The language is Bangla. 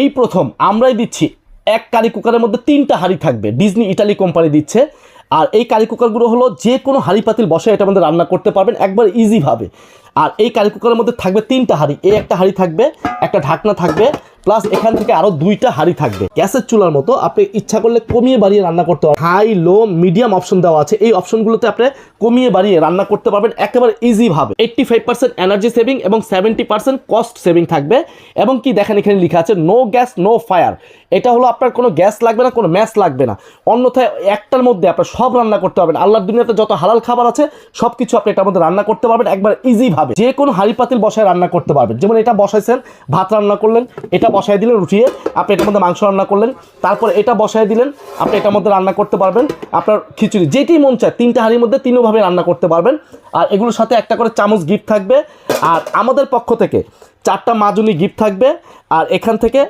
এই প্রথম আমরাই দিচ্ছি এক কারি কুকারের মধ্যে তিনটা হাঁড়ি থাকবে। ডিজনি ইটালি কোম্পানি দিচ্ছে। আর এই কারি কুকারগুলো হলো যে কোনো হাঁড়ি পাতিল বসে এটা আমাদের রান্না করতে পারবেন একবার ইজিভাবে আর এই কারি কুকারের মধ্যে থাকবে তিনটা হাঁড়ি। এই একটা হাঁড়ি থাকবে, একটা ঢাকনা থাকবে প্লাস এখান থেকে আরও দুইটা হাঁড়ি থাকবে। গ্যাসের চুলার মতো আপনি ইচ্ছা করলে কমিয়ে বাড়িয়ে রান্না করতে পারবেন। হাই লো মিডিয়াম অপশন দেওয়া আছে। এই অপশনগুলোতে আপনি কমিয়ে বাড়িয়ে রান্না করতে পারবেন একেবারে ইজিভাবে eighty five percent energy saving এবং সেভেন্টি পার্সেন্ট কস্ট সেভিং থাকবে। এবং কি দেখেন এখানে লেখা আছে নো গ্যাস নো ফায়ার এটা হলো আপনার কোনো গ্যাস লাগবে না, কোনো ম্যাচ লাগবে না। অন্যথায় একটার মধ্যে আপনার সব রান্না করতে পারবেন। আল্লাহর দুনিয়াতে যত হালাল খাবার আছে সব কিছু আপনি এটার মধ্যে রান্না করতে পারবেন। একবার ইজিভাবে যে কোনো হাঁড়ি পাতিল বসায় রান্না করতে পারবেন। যেমন এটা বসাইছেন, ভাত রান্না করলেন, এটা বসায় দিলেন উঠিয়ে আপনি এটার মধ্যে মাংস রান্না করলেন। তারপর এটা বসায় দিলেন। আপনি এটার মধ্যে রান্না করতে পারবেন। আপনার খিচুড়ি, যেটি মন চায়, তিনটা হাঁড়ির মধ্যে তিনভাবে রান্না করতে পারবেন। আর এগুলোর সাথে একটা করে চামচ গিফট থাকবে। আর আমাদের পক্ষ থেকে চারটা মাজুনি গিফট থাকবে। আর এখান থেকে